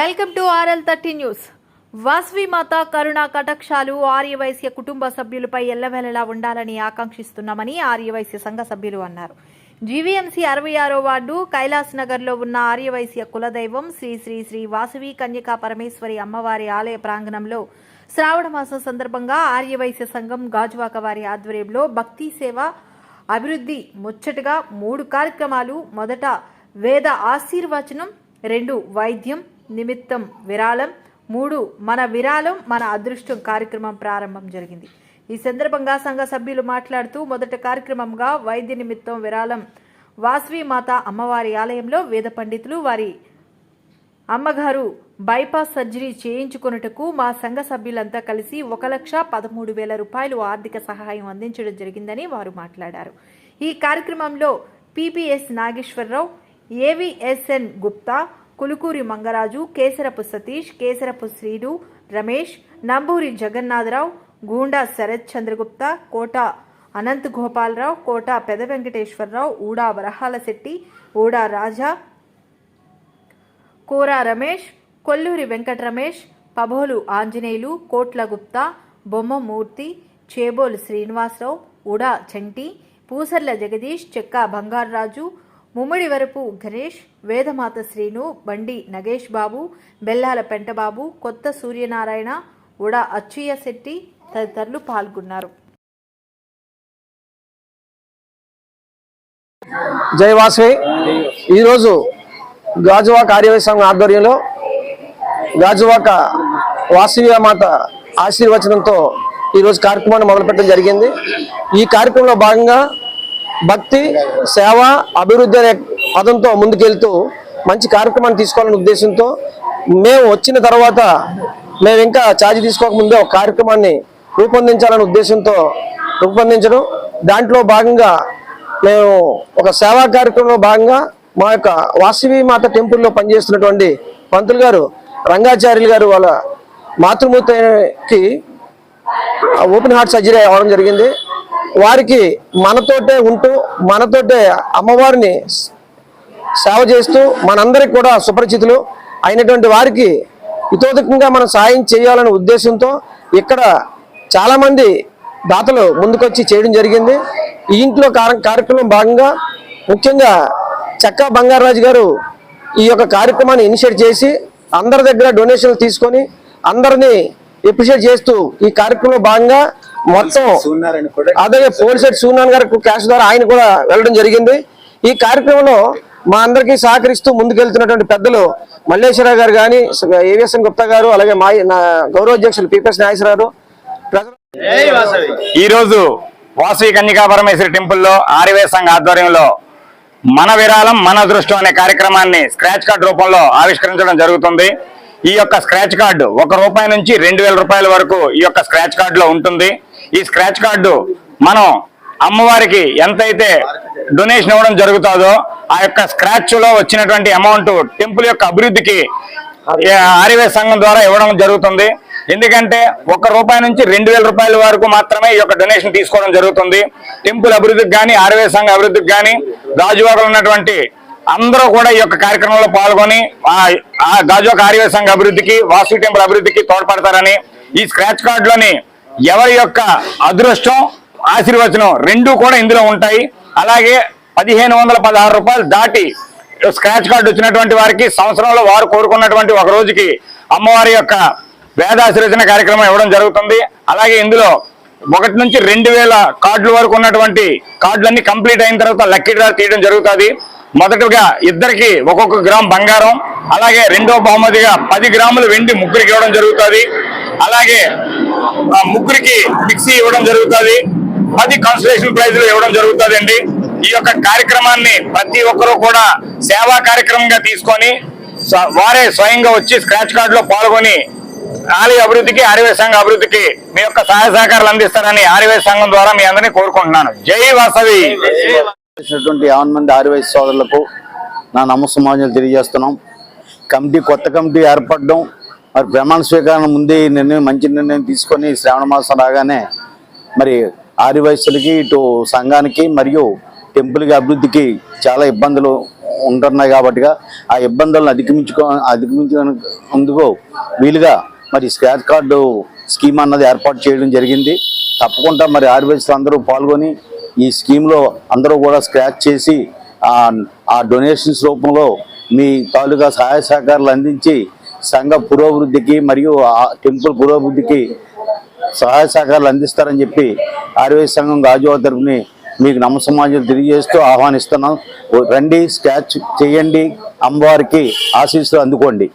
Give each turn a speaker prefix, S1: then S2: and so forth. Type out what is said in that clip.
S1: Welcome to RL thirty news. Vasvi మాత కరుణా కటాక్షాలు ఆర్యవైశ్య కుటుంబ సభ్యులపై ఎల్లవెల్లలా ఉండాలని ఆకాంక్షిస్తున్నామని ఆర్యవైశ్య సంఘ సభ్యులు అన్నారు. జీవీఎంసీ అరవై ఆరో వార్డు కైలాస్ నగర్లో ఉన్న ఆర్యవైశ్య కులదైవం శ్రీ శ్రీ శ్రీ వాసవి కన్యకా పరమేశ్వరి అమ్మవారి ఆలయ ప్రాంగణంలో శ్రావణ మాసం సందర్భంగా ఆర్యవైశ్య సంఘం గాజువాక వారి ఆధ్వర్యంలో భక్తి సేవ అభివృద్ధి ముచ్చటగా మూడు కార్యక్రమాలు మొదట వేద ఆశీర్వచనం రెండు వైద్యం నిమిత్తం విరాళం మూడు మన విరాళం మన అదృష్టం కార్యక్రమం ప్రారంభం జరిగింది. ఈ సందర్భంగా సంఘ సభ్యులు మాట్లాడుతూ మొదట కార్యక్రమంగా వైద్య నిమిత్తం విరాళం వాసవి మాత అమ్మవారి ఆలయంలో వేద పండితులు వారి అమ్మగారు బైపాస్ సర్జరీ చేయించుకొనుటకు మా సంఘ సభ్యులంతా కలిసి ఒక లక్ష పదమూడు వేల రూపాయలు ఆర్థిక సహాయం అందించడం జరిగిందని వారు మాట్లాడారు. ఈ కార్యక్రమంలో పిపిఎస్ నాగేశ్వరరావు ఏవిఎస్ఎన్ గుప్తా కులుకూరి మంగరాజు కేసరపు సతీష్ కేసరపు శ్రీడు రమేష్ నంబూరి జగన్నాథరావు గూండా శరత్ చంద్రగుప్త కోట అనంత్ గోపాలరావు కోట పెద వెంకటేశ్వరరావు ఊడా వరహాల శెట్టి ఊడా రాజా కోరా రమేష్ కొల్లూరి వెంకట రమేష్ పబోలు ఆంజనేయులు కోట్ల గుప్తా బొమ్మమూర్తి చేబోలు శ్రీనివాసరావు ఉడా చంటి పూసర్ల జగదీష్ చెక్క బంగారరాజు ముమ్మడి వరపు గణేష్ వేదమాత శ్రీను బండి నగేష్ బాబు బెల్లాల పెంటబాబు కొత్త సూర్యనారాయణ ఉడా అచ్చుయ్య శెట్టి తదితరులు పాల్గొన్నారు.
S2: జై వాసవి. ఈరోజు గాజువాక ఆర్యవై సంఘం ఆధ్వర్యంలో గాజువాక వాసవి మాత ఆశీర్వచనంతో ఈరోజు కార్యక్రమాన్ని మొదలుపెట్టడం జరిగింది. ఈ కార్యక్రమంలో భాగంగా భక్తి సేవ అభివృద్ధి అనే పదంతో ముందుకెళ్తూ మంచి కార్యక్రమాన్ని తీసుకోవాలనే ఉద్దేశంతో మేము వచ్చిన తర్వాత మేము ఇంకా ఛార్జ్ తీసుకోకముందే ఒక కార్యక్రమాన్ని రూపొందించాలనే ఉద్దేశంతో రూపొందించడం. దాంట్లో భాగంగా మేము ఒక సేవా కార్యక్రమంలో భాగంగా మా యొక్క వాసవి మాత టెంపుల్లో పనిచేస్తున్నటువంటి పంతులు గారు రంగాచార్యులు గారు వాళ్ళ మాతృమూర్తికి ఓపెన్ హార్ట్ సర్జరీ అవ్వడం జరిగింది. వారికి మనతోటే ఉంటూ మనతోటే అమ్మవారిని సేవ చేస్తూ మనందరికి కూడా సుపరిచితులు అయినటువంటి వారికి ఇతోదకంగా మనం సాయం చేయాలనే ఉద్దేశంతో ఇక్కడ చాలామంది దాతలు ముందుకొచ్చి చేయడం జరిగింది. ఈ ఇంట్లో కార్యక్రమం భాగంగా ముఖ్యంగా చక్కా బంగారాజు గారు ఈ యొక్క కార్యక్రమాన్ని ఇనిషియేట్ చేసి అందరి దగ్గర డొనేషన్లు తీసుకొని అందరినీ ఎప్రిషియేట్ చేస్తూ ఈ కార్యక్రమంలో భాగంగా మొత్తం అదే పోలిసెట్ సూనాన్ గారు క్యాష్ ద్వారా ఆయన కూడా వెళ్ళడం జరిగింది. ఈ కార్యక్రమంలో మా అందరికీ సహకరిస్తూ ముందుకెళ్తున్నటువంటి పెద్దలు మల్లేశ్వరరావు గారు కానీ ఏవిఎస్ఎన్ గుప్తా గారు అలాగే మా నా గౌరవ అధ్యక్షులు పిపిఎస్ నాగేశ్వరరావు ప్రజలు
S3: ఈ రోజు వాసవి కన్యకా పరమేశ్వరి టెంపుల్లో ఆర్యవే సంఘ ఆధ్వర్యంలో మన విరాళం మన అదృష్టం అనే కార్యక్రమాన్ని స్క్రాచ్ కార్డ్ రూపంలో ఆవిష్కరించడం జరుగుతుంది. ఈ యొక్క స్క్రాచ్ కార్డు ఒక రూపాయి నుంచి రెండు వేల రూపాయల వరకు ఈ యొక్క స్క్రాచ్ కార్డులో ఉంటుంది. ఈ స్క్రాచ్ కార్డు మనం అమ్మవారికి ఎంతైతే డొనేషన్ ఇవ్వడం జరుగుతుందో ఆ యొక్క స్క్రాచ్లో వచ్చినటువంటి అమౌంట్ టెంపుల్ యొక్క అభివృద్ధికి ఏ ఆర్యవే సంఘం ద్వారా ఇవ్వడం జరుగుతుంది. ఎందుకంటే ఒక రూపాయి నుంచి రెండు వేల రూపాయల వరకు మాత్రమే ఈ యొక్క డొనేషన్ తీసుకోవడం జరుగుతుంది. టెంపుల్ అభివృద్ధికి కానీ ఆర్యవే సంఘ అభివృద్ధికి కానీ గాజువాకలో ఉన్నటువంటి అందరూ కూడా ఈ యొక్క కార్యక్రమంలో పాల్గొని ఆ ఆ గాజువాక ఆర్యవే సంఘ అభివృద్ధికి వాసు టెంపుల్ అభివృద్ధికి తోడ్పడతారని ఈ స్క్రాచ్ కార్డులోని ఎవరి యొక్క అదృష్టం ఆశీర్వచనం రెండు కూడా ఇందులో ఉంటాయి. అలాగే పదిహేను వందల పదహారు రూపాయలు దాటి స్క్రాచ్ కార్డు వచ్చినటువంటి వారికి సంవత్సరంలో వారు కోరుకున్నటువంటి ఒక రోజుకి అమ్మవారి యొక్క వేదాశీర్వచన కార్యక్రమం ఇవ్వడం జరుగుతుంది. అలాగే ఇందులో ఒకటి నుంచి రెండు వేల కార్డుల వరకు ఉన్నటువంటి కార్డులన్నీ కంప్లీట్ అయిన తర్వాత లక్కీ డ్రా తీయడం జరుగుతుంది. మొదటగా ఇద్దరికి ఒక్కొక్క గ్రామ్ బంగారం అలాగే రెండో బహుమతిగా పది గ్రాములు వెండి ముగ్గురికి ఇవ్వడం జరుగుతుంది. అలాగే ముగ్గురికి మిక్సీ ఇవ్వడం జరుగుతుంది. పది కాన్సలేషన్ ప్రైజ్లు ఇవ్వడం జరుగుతుంది అండి ఈ యొక్క కార్యక్రమాన్ని ప్రతి ఒక్కరూ కూడా సేవా కార్యక్రమంగా తీసుకొని వారే స్వయంగా వచ్చి స్క్రాచ్ కార్డ్లో పాల్గొని ఆలయ అభివృద్ధికి ఆర్యవేశ సంఘ అభివృద్ధికి మీ యొక్క సహాయ సహకారాలు అందిస్తారని ఆర్యవేశ సంఘం ద్వారా మీ అందరినీ కోరుకుంటున్నాను. జై వాసవి!
S4: చేసినటువంటి యావన్ మంది సోదరులకు నా నమస్సమాజాలు తెలియజేస్తున్నాం. కమిటీ కొత్త కమిటీ ఏర్పడడం మరి ప్రమాణ స్వీకారం ముందే నిర్ణయం మంచి నిర్ణయం తీసుకొని శ్రావణ మాసం రాగానే మరి ఆదివాసులకి ఇటు సంఘానికి మరియు టెంపుల్కి అభివృద్ధికి చాలా ఇబ్బందులు ఉంటున్నాయి కాబట్టి ఆ ఇబ్బందులను అధిగమించుకో అధిగమించేందుకు వీలుగా మరి స్క్రాచ్ కార్డు స్కీమ్ అన్నది ఏర్పాటు చేయడం జరిగింది. తప్పకుండా మరి ఆర్బీఎస్ అందరూ పాల్గొని ఈ స్కీమ్లో అందరూ కూడా స్క్రాచ్ చేసి ఆ ఆ డొనేషన్స్ రూపంలో మీ తాలూకా సహాయ సహకారాలు అందించి సంఘ పురోభివృద్ధికి మరియు ఆ టెంపుల్ పురోభివృద్ధికి సహాయ సహకారాలు అందిస్తారని చెప్పి ఆర్వే సంఘం గాజువాడ తరపుని మీకు నమసమాజం తెలియజేస్తూ ఆహ్వానిస్తున్నాం. రండి స్కాచ్ చేయండి అమ్మవారికి ఆశీస్సులు అందుకోండి.